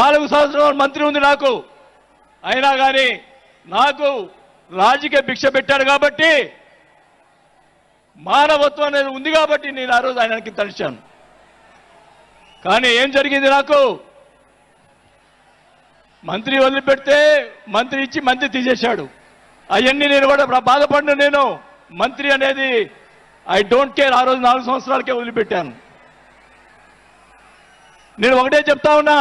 నాలుగు సంవత్సరాలు మంత్రి ఉంది నాకు. అయినా కానీ నాకు రాజకీయ భిక్ష పెట్టాడు కాబట్టి మానవత్వం అనేది ఉంది కాబట్టి నేను ఆ రోజు ఆయనకి తలిచాను. కానీ ఏం జరిగింది నాకు? మంత్రి వదిలిపెడితే మంత్రి ఇచ్చి మంత్రి తీసేశాడు. అవన్నీ నేను కూడా బాధపడిన నేను. మంత్రి అనేది ఐ డోంట్ కేర్ ఆ రోజు నాలుగు సంవత్సరాలకే వదిలిపెట్టాను. నేను ఒకటే చెప్తా ఉన్నా.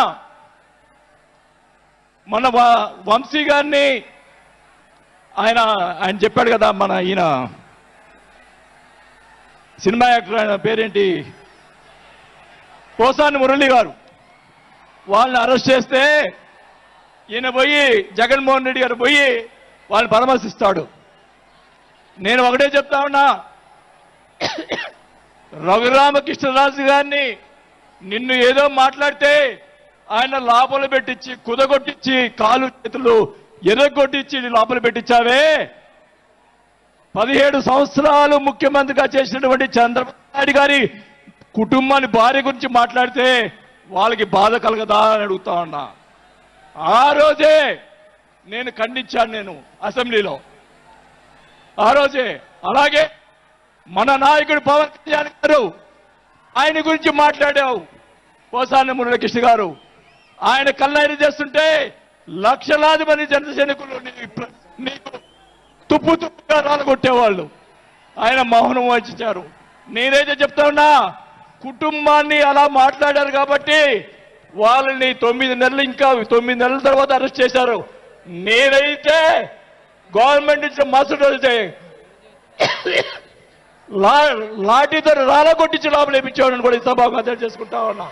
మన వ- వంశీ గారిని ఆయన ఆయన చెప్పాడు కదా మన ఈయన సినిమా యాక్టర్ ఆయన పేరేంటి? పోసాని మురళి గారు. వాళ్ళని అరెస్ట్ చేస్తే ఈయన పోయి జగన్మోహన్ రెడ్డి గారు పోయి వాళ్ళని పరామర్శిస్తాడు. నేను ఒకటే చెప్తా ఉన్నా రఘురామకృష్ణరాజు గారిని నిన్ను ఏదో మాట్లాడితే ఆయన లోపల పెట్టించి కుదగొట్టించి కాలు చేతులు ఎర్రగొట్టించి లోపల పెట్టించావే? పదిహేడు సంవత్సరాలు ముఖ్యమంత్రిగా చేసినటువంటి చంద్రబాబు నాయుడు గారి కుటుంబాన్ని భార్య గురించి మాట్లాడితే వాళ్ళకి బాధ కలగదా అని అడుగుతా ఉన్నా. ఆ రోజే నేను ఖండించాను నేను అసెంబ్లీలో. ఆ రోజే. అలాగే మన నాయకుడు పవన్ కళ్యాణ్ గారు ఆయన గురించి మాట్లాడావు. పోసాని మురళకృష్ణ గారు. ఆయన కల్లారి చేస్తుంటే లక్షలాది మంది జన సైనికులు నీకు తుప్పు తుప్పుగా రాలగొట్టేవాళ్ళు. ఆయన మౌనం వహించారు. నేనైతే చెప్తా ఉన్నా కుటుంబాన్ని అలా మాట్లాడారు కాబట్టి వాళ్ళని తొమ్మిది నెలలు ఇంకా తొమ్మిది నెలల తర్వాత అరెస్ట్ చేశారు. నేనైతే గవర్నమెంట్ ఇచ్చిన మసడు అయితే లా లాఠీతో రాలగొట్టించి లోపల వేపించేవాడిని కూడా ఈ సభకు అర్థం చేసుకుంటా ఉన్నా.